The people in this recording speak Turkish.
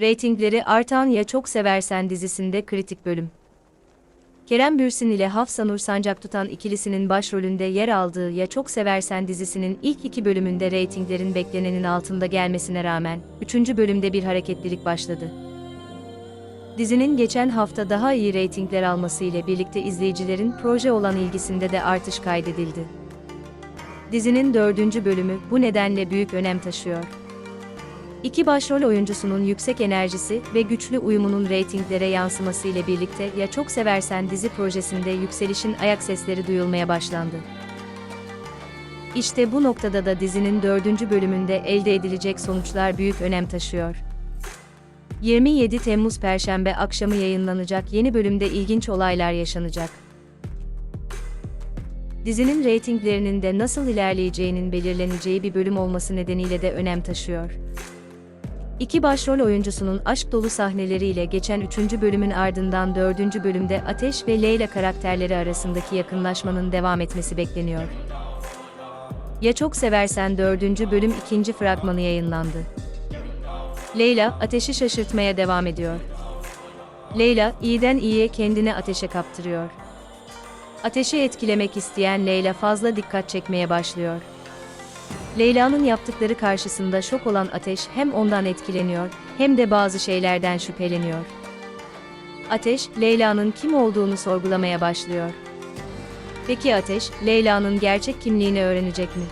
Reytingleri artan Ya Çok Seversen dizisinde kritik bölüm. Kerem Bürsin ile Hafsanur Sancak tutan ikilisinin başrolünde yer aldığı Ya Çok Seversen dizisinin ilk iki bölümünde reytinglerin beklenenin altında gelmesine rağmen, üçüncü bölümde bir hareketlilik başladı. Dizinin geçen hafta daha iyi reytingler alması ile birlikte izleyicilerin proje olan ilgisinde de artış kaydedildi. Dizinin dördüncü bölümü bu nedenle büyük önem taşıyor. İki başrol oyuncusunun yüksek enerjisi ve güçlü uyumunun reytinglere yansıması ile birlikte Ya Çok Seversen dizi projesinde yükselişin ayak sesleri duyulmaya başlandı. İşte bu noktada da dizinin dördüncü bölümünde elde edilecek sonuçlar büyük önem taşıyor. 27 Temmuz Perşembe akşamı yayınlanacak yeni bölümde ilginç olaylar yaşanacak. Dizinin reytinglerinin de nasıl ilerleyeceğinin belirleneceği bir bölüm olması nedeniyle de önem taşıyor. İki başrol oyuncusunun aşk dolu sahneleriyle geçen 3. bölümün ardından 4. bölümde Ateş ve Leyla karakterleri arasındaki yakınlaşmanın devam etmesi bekleniyor. Ya Çok Seversen 4. bölüm 2. fragmanı yayınlandı. Leyla, ateşi şaşırtmaya devam ediyor. Leyla, iyiden iyiye kendini ateşe kaptırıyor. Ateşi etkilemek isteyen Leyla fazla dikkat çekmeye başlıyor. Leyla'nın yaptıkları karşısında şok olan Ateş hem ondan etkileniyor, hem de bazı şeylerden şüpheleniyor. Ateş, Leyla'nın kim olduğunu sorgulamaya başlıyor. Peki Ateş, Leyla'nın gerçek kimliğini öğrenecek mi?